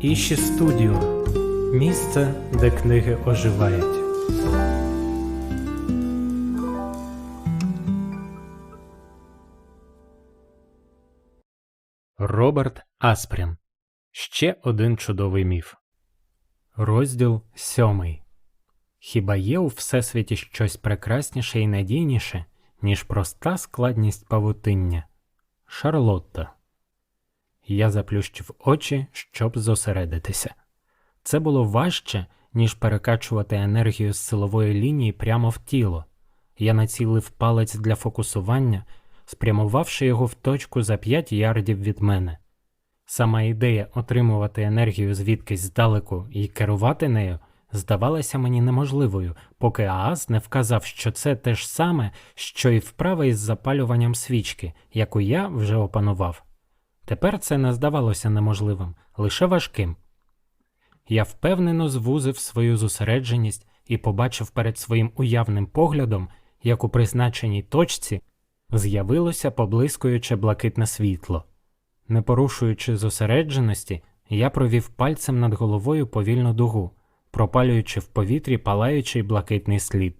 Іші Студіо місце, де книги оживають. Роберт Аспрін. Ще один чудовий міф. Розділ сьомий. Хіба є у всесвіті щось прекрасніше і надійніше, ніж проста складність павутиння? Шарлотта. Я заплющив очі, щоб зосередитися. Це було важче, ніж перекачувати енергію з силової лінії прямо в тіло. Я націлив палець для фокусування, спрямувавши його в точку за 5 ярдів від мене. Сама ідея отримувати енергію звідкись здалеку і керувати нею здавалася мені неможливою, поки Ааз не вказав, що це те ж саме, що і вправа із запалюванням свічки, яку я вже опанував. Тепер це не здавалося неможливим, лише важким. Я впевнено звузив свою зосередженість і побачив перед своїм уявним поглядом, як у призначеній точці з'явилося поблискуюче блакитне світло. Не порушуючи зосередженості, я провів пальцем над головою повільну дугу, пропалюючи в повітрі палаючий блакитний слід.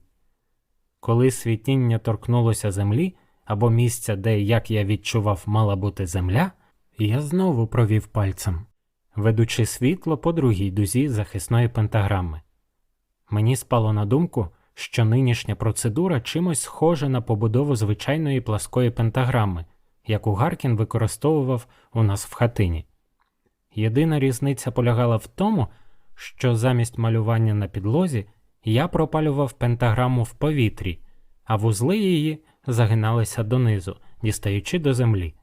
Коли світіння торкнулося землі або місця, де, як я відчував, мала бути земля, я знову провів пальцем, ведучи світло по другій дузі захисної пентаграми. Мені спало на думку, що нинішня процедура чимось схожа на побудову звичайної пласкої пентаграми, яку Гаркін використовував у нас в хатині. Єдина різниця полягала в тому, що замість малювання на підлозі я пропалював пентаграму в повітрі, а вузли її загиналися донизу, дістаючи до землі.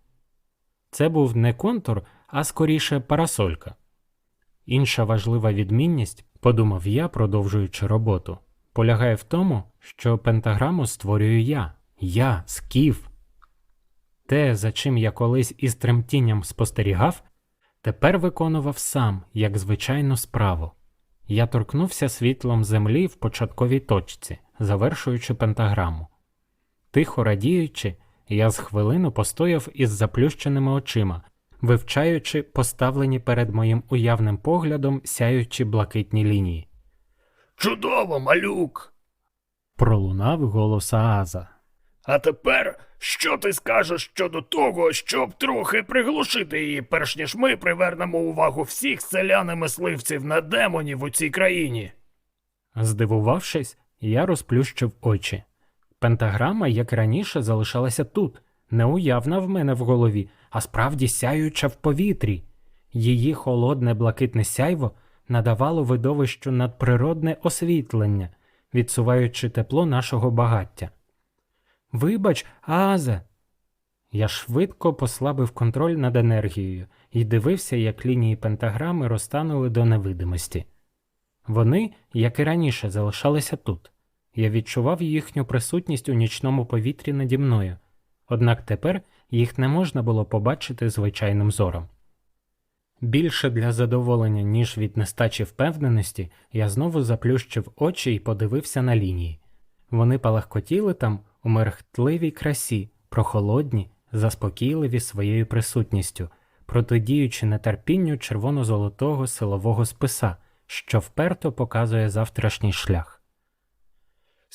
Це був не контур, а скоріше парасолька. Інша важлива відмінність, подумав я, продовжуючи роботу, полягає в тому, що пентаграму створюю я, я, скіф. Те, за чим я колись із тремтінням спостерігав, тепер виконував сам, як звичайну справу. Я торкнувся світлом землі в початковій точці, завершуючи пентаграму. Тихо радіючи, я з хвилину постояв із заплющеними очима, вивчаючи поставлені перед моїм уявним поглядом сяючі блакитні лінії. Чудово, малюк. Пролунав голос Ааза. А тепер що ти скажеш щодо того, щоб трохи приглушити її, перш ніж ми привернемо увагу всіх селян і мисливців на демонів у цій країні? Здивувавшись, я розплющив очі. Пентаграма, як раніше, залишалася тут, не уявна в мене в голові, а справді сяюча в повітрі. Її холодне блакитне сяйво надавало видовищу надприродне освітлення, відсуваючи тепло нашого багаття. Вибач, Азе. Я швидко послабив контроль над енергією і дивився, як лінії пентаграми розтанули до невидимості. Вони, як і раніше, залишалися тут. Я відчував їхню присутність у нічному повітрі наді мною, однак тепер їх не можна було побачити звичайним зором. Більше для задоволення, ніж від нестачі впевненості, я знову заплющив очі і подивився на лінії. Вони палахкотіли там у мерехтливій красі, прохолодні, заспокійливі своєю присутністю, протидіючи нетерпінню червоно-золотого силового списа, що вперто показує завтрашній шлях.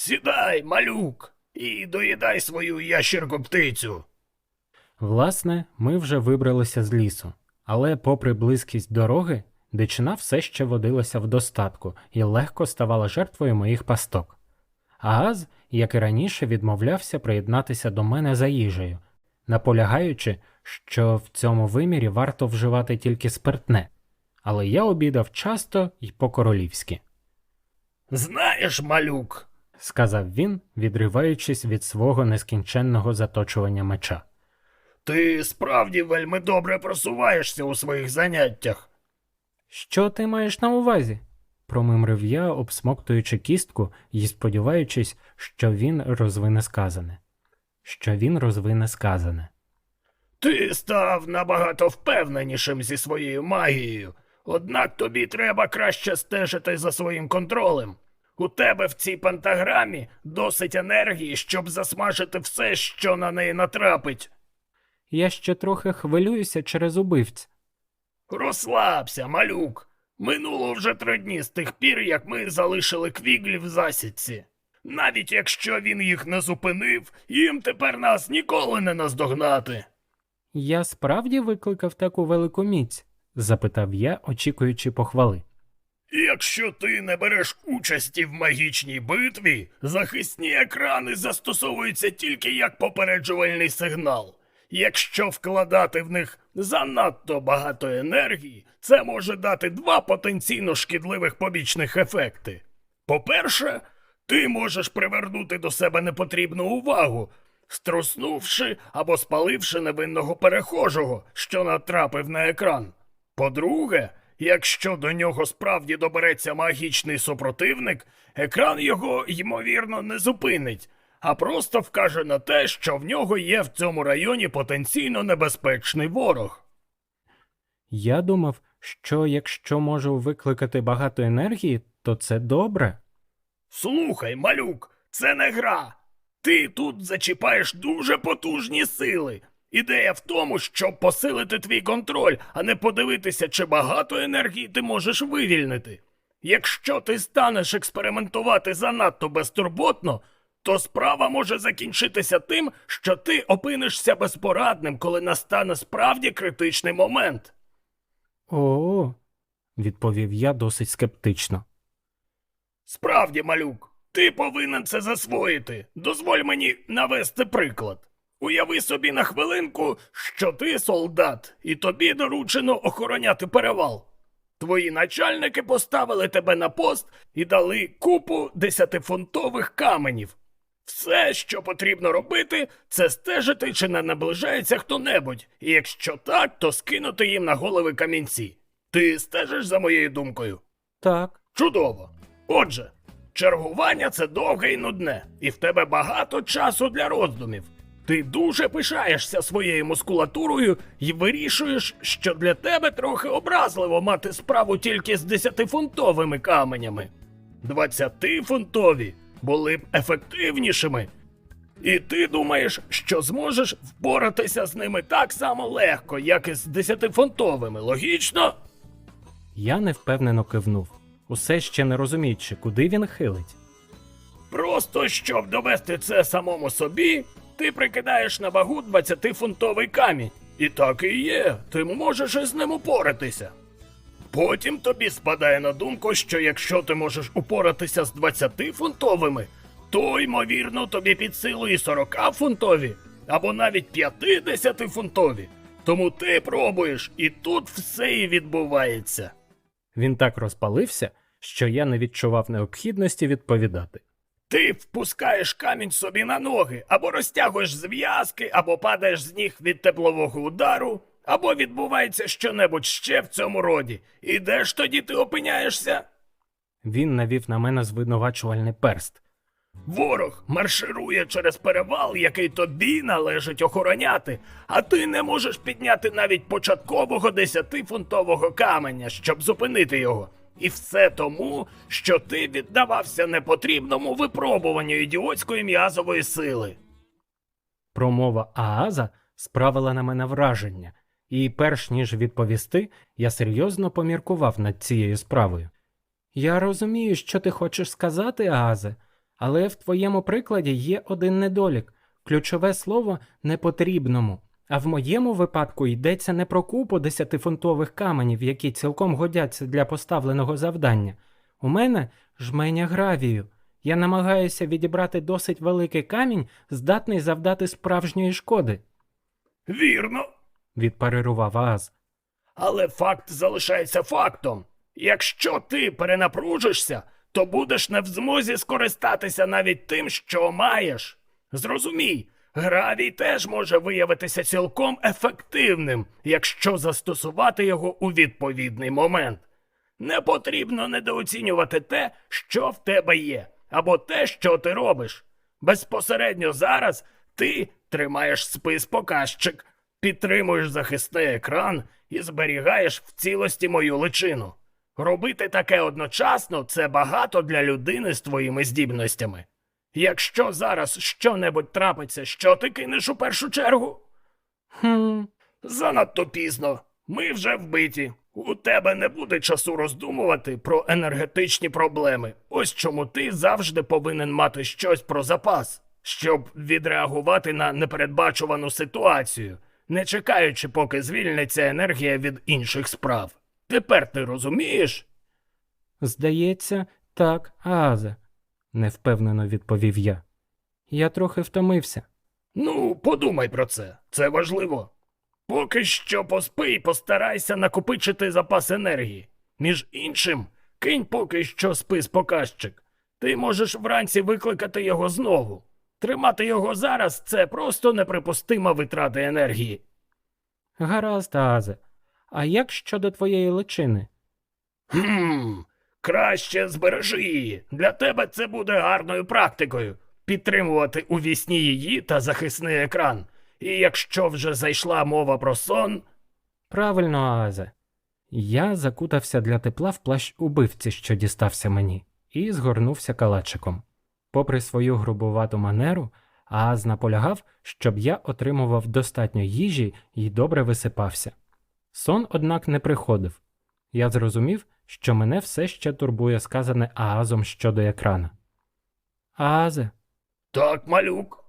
Сідай, малюк, і доїдай свою ящерку птицю. Власне, ми вже вибралися з лісу, але, попри близькість дороги, дичина все ще водилася в достатку і легко ставала жертвою моїх пасток. Ааз, як і раніше, відмовлявся приєднатися до мене за їжею, наполягаючи, що в цьому вимірі варто вживати тільки спиртне, але я обідав часто і по-королівськи. Знаєш, малюк, сказав він, відриваючись від свого нескінченного заточування меча. ти справді вельми добре просуваєшся у своїх заняттях. Що ти маєш на увазі? промимрив я, обсмоктуючи кістку і сподіваючись, що він розвине сказане. Що він розвине сказане. Ти став набагато впевненішим зі своєю магією, однак тобі треба краще стежити за своїм контролем. У тебе в цій пентаграмі досить енергії, щоб засмажити все, що на неї натрапить. Я ще трохи хвилююся через убивць. Розслабся, малюк. Минуло вже три дні з тих пір, як ми залишили квіглі в засідці. Навіть якщо він їх не зупинив, їм тепер нас ніколи не наздогнати. Я справді викликав таку велику міць? запитав я, очікуючи похвали. Якщо ти не береш участі в магічній битві, захисні екрани застосовуються тільки як попереджувальний сигнал. Якщо вкладати в них занадто багато енергії, це може дати два потенційно шкідливих побічних ефекти. По-перше, ти можеш привернути до себе непотрібну увагу, струснувши або спаливши невинного перехожого, що натрапив на екран. По-друге, якщо до нього справді добереться магічний супротивник, екран його, ймовірно, не зупинить, а просто вкаже на те, що в нього є в цьому районі потенційно небезпечний ворог. Я думав, що якщо можу викликати багато енергії, то це добре. Слухай, малюк, це не гра. Ти тут зачіпаєш дуже потужні сили. Ідея в тому, щоб посилити твій контроль, а не подивитися, чи багато енергії ти можеш вивільнити. Якщо ти станеш експериментувати занадто безтурботно, то справа може закінчитися тим, що ти опинишся безпорадним, коли настане справді критичний момент. О, відповів я досить скептично. Справді, малюк, ти повинен це засвоїти. Дозволь мені навести приклад. Уяви собі на хвилинку, що ти солдат, і тобі доручено охороняти перевал. Твої начальники поставили тебе на пост і дали купу десятифунтових каменів. Все, що потрібно робити, це стежити, чи не наближається хто-небудь, і якщо так, то скинути їм на голови камінці. Ти стежиш за моєю думкою? Так, Чудово. Отже, чергування це довге і нудне, і в тебе багато часу для роздумів. Ти дуже пишаєшся своєю мускулатурою і вирішуєш, що для тебе трохи образливо мати справу тільки з 10-фунтовими каменями. 20-фунтові були б ефективнішими. І ти думаєш, що зможеш впоратися з ними так само легко, як і з 10-фунтовими, логічно? я невпевнено кивнув, усе ще не розуміючи, куди він хилить. Просто щоб довести це самому собі, ти прикидаєш на вагу 20-фунтовий камінь. І так і є, ти можеш із ним упоратися. Потім тобі спадає на думку, що якщо ти можеш упоратися з 20-фунтовими, то, ймовірно, тобі під силу і 40-фунтові, або навіть 50-фунтові. Тому ти пробуєш, і тут все і відбувається. Він так розпалився, що я не відчував необхідності відповідати. Ти впускаєш камінь собі на ноги, або розтягуєш зв'язки, або падаєш з ніг від теплового удару, або відбувається щонебудь ще в цьому роді. І де ж тоді ти опиняєшся? Він навів на мене звинувачувальний перст. Ворог марширує через перевал, який тобі належить охороняти, а ти не можеш підняти навіть початкового 10-фунтового каменя, щоб зупинити його. І все тому, що ти віддавався непотрібному випробуванню ідіотської м'язової сили. Промова Ааза справила на мене враження, і перш ніж відповісти, я серйозно поміркував над цією справою. Я розумію, що ти хочеш сказати, Аазе, але в твоєму прикладі є один недолік ключове слово непотрібному. А в моєму випадку йдеться не про купу десятифунтових каменів, які цілком годяться для поставленого завдання. У мене жменя гравію. Я намагаюся відібрати досить великий камінь, здатний завдати справжньої шкоди, Вірно, відпарирував Ааз. Але факт залишається фактом. Якщо ти перенапружишся, то будеш не в змозі скористатися навіть тим, що маєш. Зрозумій, гравій теж може виявитися цілком ефективним, якщо застосувати його у відповідний момент. Не потрібно недооцінювати те, що в тебе є, або те, що ти робиш. Безпосередньо зараз ти тримаєш спис показчик, підтримуєш захисний екран і зберігаєш в цілості мою личину. Робити таке одночасно це багато для людини з твоїми здібностями. Якщо зараз що-небудь трапиться, що ти кинеш у першу чергу? Хм, Занадто пізно. Ми вже вбиті. У тебе не буде часу роздумувати про енергетичні проблеми. Ось чому ти завжди повинен мати щось про запас, щоб відреагувати на непередбачувану ситуацію, не чекаючи, поки звільниться енергія від інших справ. Тепер ти розумієш? Здається, так, Аазе, невпевнено відповів я. Я трохи втомився. Ну, подумай про це, це важливо. Поки що поспи і постарайся накопичити запас енергії. Між іншим, кинь поки що спис показчик. Ти можеш вранці викликати його знову. Тримати його зараз це просто неприпустима витрата енергії. Гаразд, Аазе. А як щодо твоєї личини? Хм, краще збережи її. Для тебе це буде гарною практикою. Підтримувати у вісні її та захисний екран. І якщо вже зайшла мова про сон, Правильно, Аазе. Я закутався для тепла в плащ убивці, що дістався мені, і згорнувся калачиком. Попри свою грубувату манеру, Ааз наполягав, щоб я отримував достатньо їжі і добре висипався. Сон, однак, не приходив. Я зрозумів, що мене все ще турбує сказане Аазом щодо екрана. Аазе, так, малюк.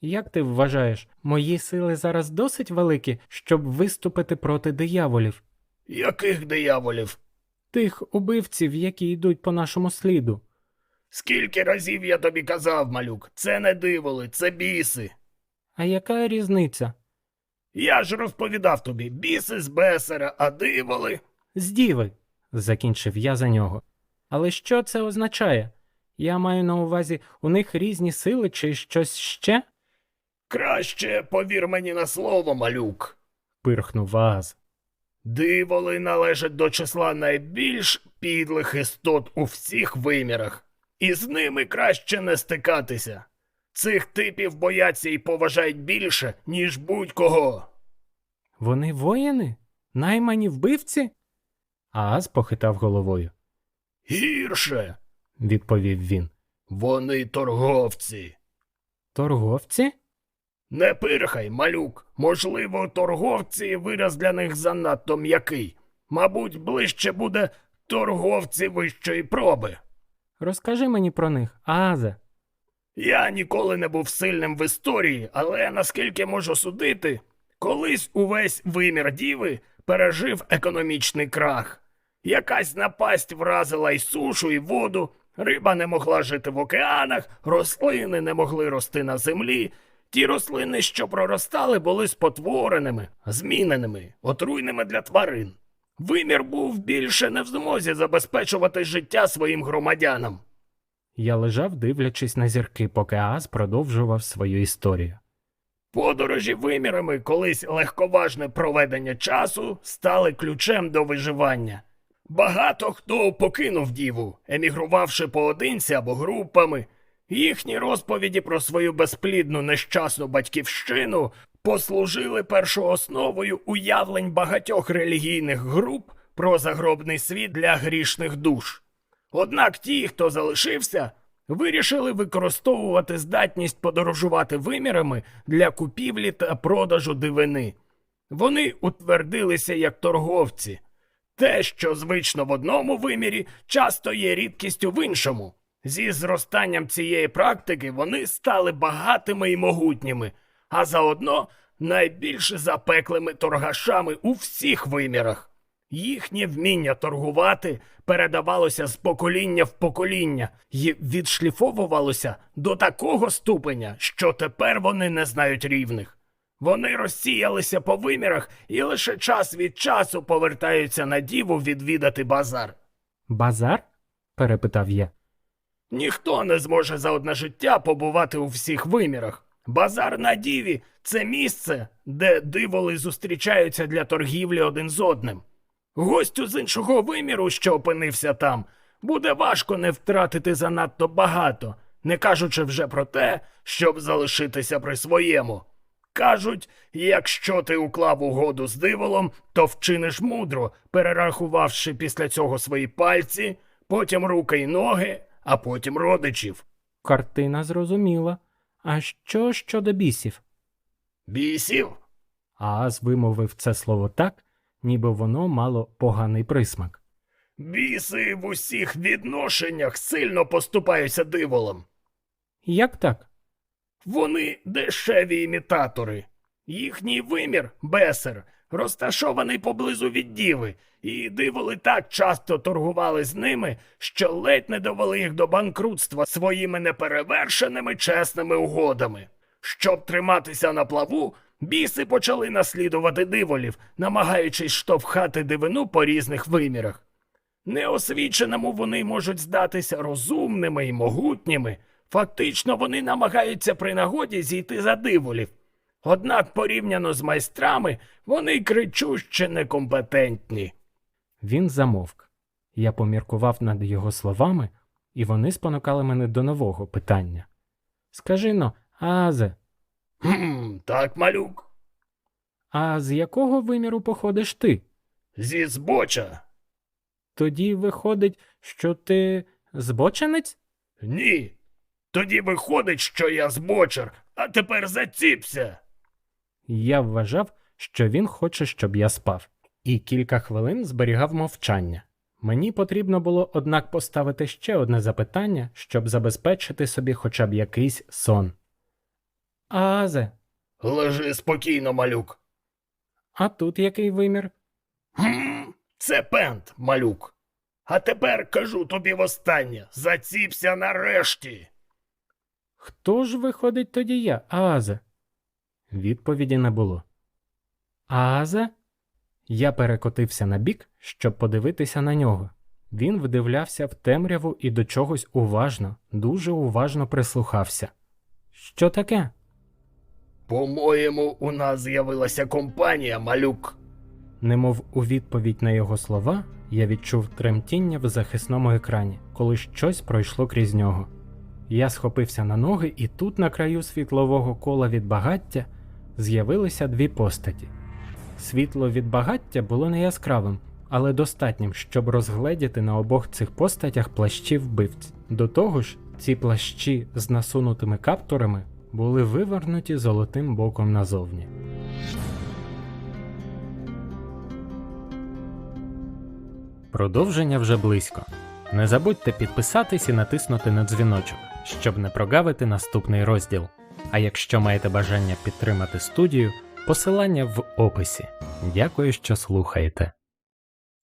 як ти вважаєш, мої сили зараз досить великі, щоб виступити проти дияволів? Яких дияволів? Тих убивців, які йдуть по нашому сліду. Скільки разів я тобі казав, малюк, це не диволи, це біси. А яка різниця? Я ж розповідав тобі, біси з бесера, а диволи. Здіви, закінчив я за нього. Але що це означає? Я маю на увазі, у них різні сили чи щось ще? Краще повір мені на слово, малюк. пирхнув Ааз. Диволи належать до числа найбільш підлих істот у всіх вимірах, і з ними краще не стикатися. Цих типів бояться і поважають більше, ніж будь-кого. Вони воїни? Наймані вбивці? Ааз похитав головою. Гірше, Відповів він. вони торговці. Торговці? Не пирхай, малюк. Можливо, торговці вираз для них занадто м'який. Мабуть, ближче буде торговці вищої проби. Розкажи мені про них, Аазе. Я ніколи не був сильним в історії, але наскільки можу судити, колись увесь вимір діви пережив економічний крах. Якась напасть вразила й сушу, і воду, риба не могла жити в океанах, рослини не могли рости на землі. Ті рослини, що проростали, були спотвореними, зміненими, отруйними для тварин. Вимір був більше не в змозі забезпечувати життя своїм громадянам. Я лежав, дивлячись на зірки, поки Ааз продовжував свою історію. Подорожі вимірами, колись легковажне проведення часу, стали ключем до виживання. Багато хто покинув діву, емігрувавши поодинці або групами. Їхні розповіді про свою безплідну нещасну батьківщину послужили першоосновою уявлень багатьох релігійних груп про загробний світ для грішних душ. Однак ті, хто залишився, вирішили використовувати здатність подорожувати вимірами для купівлі та продажу дивини. Вони утвердилися як торговці. Те, що звично в одному вимірі, часто є рідкістю в іншому. Зі зростанням цієї практики вони стали багатими і могутніми, а заодно найбільш запеклими торгашами у всіх вимірах. Їхнє вміння торгувати передавалося з покоління в покоління і відшліфовувалося до такого ступеня, що тепер вони не знають рівних. Вони розсіялися по вимірах і лише час від часу повертаються на діву відвідати базар. Базар? перепитав я. Ніхто не зможе за одне життя побувати у всіх вимірах. Базар на діві це місце, де диволи зустрічаються для торгівлі один з одним. Гостю з іншого виміру, що опинився там, буде важко не втратити занадто багато, не кажучи вже про те, щоб залишитися при своєму. Кажуть, якщо ти уклав угоду з диволом, то вчиниш мудро, перерахувавши після цього свої пальці, потім руки й ноги, а потім родичів. Картина зрозуміла. А що щодо бісів? Бісів? Ааз вимовив це слово так, ніби воно мало поганий присмак. Біси в усіх відношеннях сильно поступаються диволам. Як так? Вони дешеві імітатори. Їхній вимір, бесер, розташований поблизу від діви, і диволи так часто торгували з ними, що ледь не довели їх до банкрутства своїми неперевершеними чесними угодами. Щоб триматися на плаву, біси почали наслідувати диволів, намагаючись штовхати дивину по різних вимірах. Неосвіченому вони можуть здатися розумними і могутніми. Фактично вони намагаються при нагоді зійти за диволів. Однак, порівняно з майстрами, вони кричуще некомпетентні. Він замовк. Я поміркував над його словами, і вони спонукали мене до нового питання. Скажи но, Азе, Хм, так, малюк. а з якого виміру походиш ти? Зі збоча. Тоді виходить, що ти збоченець? Ні. Тоді виходить, що я збочер, а тепер заціпся. Я вважав, що він хоче, щоб я спав, і кілька хвилин зберігав мовчання. Мені потрібно було, однак, поставити ще одне запитання, щоб забезпечити собі хоча б якийсь сон. Азе, Лежи спокійно, малюк. а тут який вимір? Хм, це пент, малюк. А тепер кажу тобі востаннє, заціпся нарешті. Хто ж виходить тоді я, Азе? Відповіді не було. Азе? Я перекотився на бік, щоб подивитися на нього. Він вдивлявся в темряву і до чогось уважно, дуже уважно прислухався. Що таке? По-моєму, у нас з'явилася компанія, малюк. Немов у відповідь на його слова, я відчув тремтіння в захисному екрані, коли щось пройшло крізь нього. Я схопився на ноги, і тут, на краю світлового кола від багаття, з'явилися дві постаті. Світло від багаття було не яскравим, але достатнім, щоб розгледіти на обох цих постатях плащі вбивць. До того ж, ці плащі з насунутими каптурами були вивернуті золотим боком назовні. Продовження вже близько. Не забудьте підписатись і натиснути на дзвіночок, щоб не прогавити наступний розділ. А якщо маєте бажання підтримати студію, посилання в описі. Дякую, що слухаєте.